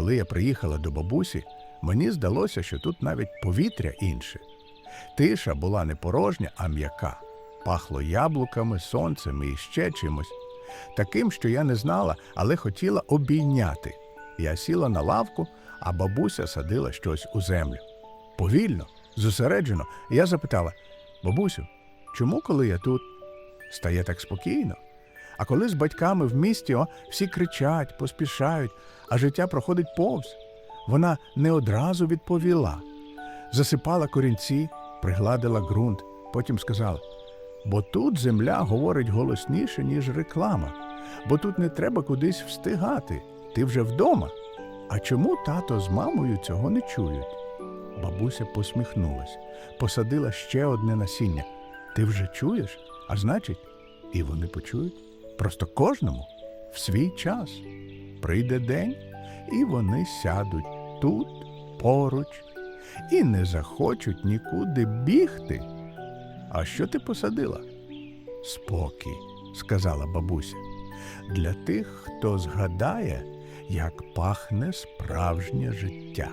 Коли я приїхала до бабусі, мені здалося, що тут навіть повітря інше. Тиша була не порожня, а м'яка. Пахло яблуками, сонцем і ще чимось. Таким, що я не знала, але хотіла обійняти. Я сіла на лавку, а бабуся садила щось у землю. Повільно, зосереджено, я запитала: бабусю, чому, коли я тут, стає так спокійно? А коли з батьками в місті о, всі кричать, поспішають, а життя проходить повз. Вона не одразу відповіла. Засипала корінці, пригладила ґрунт, потім сказала: бо тут земля говорить голосніше, ніж реклама, бо тут не треба кудись встигати. Ти вже вдома. А чому тато з мамою цього не чують? Бабуся посміхнулась, посадила ще одне насіння. Ти вже чуєш? А значить, і вони почують. Просто кожному в свій час. Прийде день, і вони сядуть тут, поруч, і не захочуть нікуди бігти. А що ти посадила? Спокій, сказала бабуся. Для тих, хто згадає, як пахне справжнє життя.